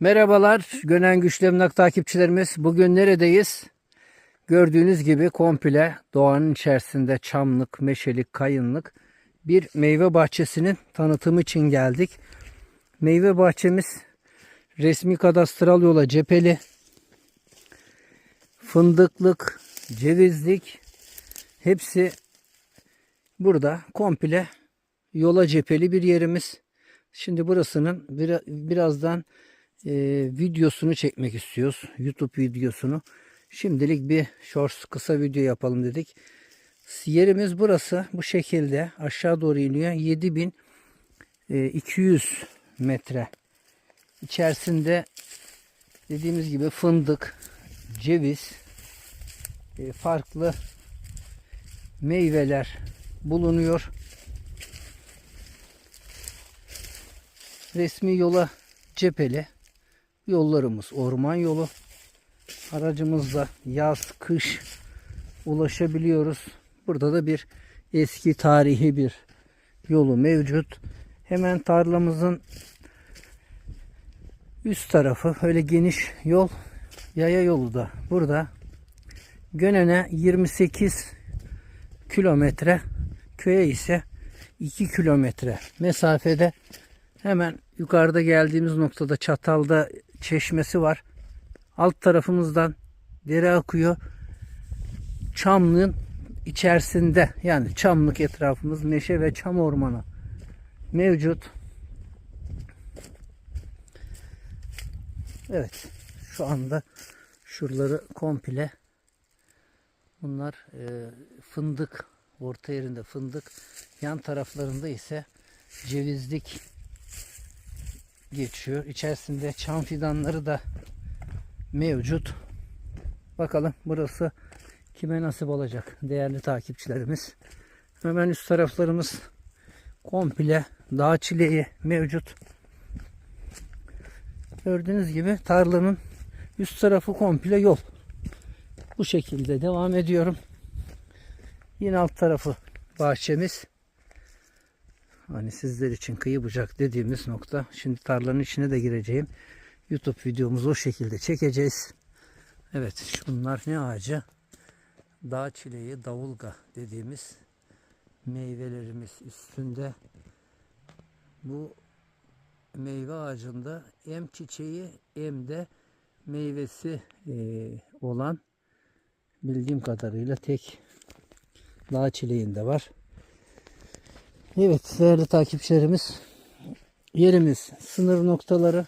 Merhabalar Gönen Güçlü Emlak takipçilerimiz. Bugün neredeyiz? Gördüğünüz gibi komple doğanın içerisinde çamlık, meşelik, kayınlık bir meyve bahçesinin tanıtımı için geldik. Meyve bahçemiz resmi kadastral yola cepheli. Fındıklık, cevizlik hepsi burada komple yola cepheli bir yerimiz. Şimdi burasının bir- birazdan e, videosunu çekmek istiyoruz. YouTube videosunu. Şimdilik bir shorts kısa video yapalım dedik. Yerimiz burası bu şekilde aşağı doğru iniyor. 7200 metre. İçerisinde dediğimiz gibi fındık, ceviz, farklı meyveler bulunuyor. Resmi yola cepheli. Yollarımız orman yolu. Aracımızla yaz, kış ulaşabiliyoruz. Burada da bir eski tarihi bir yolu mevcut. Hemen tarlamızın üst tarafı öyle geniş yol yaya yolu da burada. Gönen'e 28 kilometre köye ise 2 kilometre mesafede hemen yukarıda geldiğimiz noktada Çatal'da çeşmesi var. Alt tarafımızdan dere akıyor. Çamlığın içerisinde yani çamlık etrafımız meşe ve çam ormanı mevcut. Evet şu anda şuraları komple bunlar e, fındık orta yerinde fındık yan taraflarında ise cevizlik geçiyor. İçerisinde çam fidanları da mevcut. Bakalım burası kime nasip olacak değerli takipçilerimiz. Hemen üst taraflarımız komple dağ çileği mevcut. Gördüğünüz gibi tarlanın üst tarafı komple yol. Bu şekilde devam ediyorum. Yine alt tarafı bahçemiz. Hani sizler için kıyı bucak dediğimiz nokta. Şimdi tarlanın içine de gireceğim. YouTube videomuzu o şekilde çekeceğiz. Evet şunlar ne ağacı? Dağ çileği, davulga dediğimiz meyvelerimiz üstünde. Bu meyve ağacında hem çiçeği hem de meyvesi eee, olan bildiğim kadarıyla tek dağ çileğinde var. Evet değerli takipçilerimiz yerimiz sınır noktaları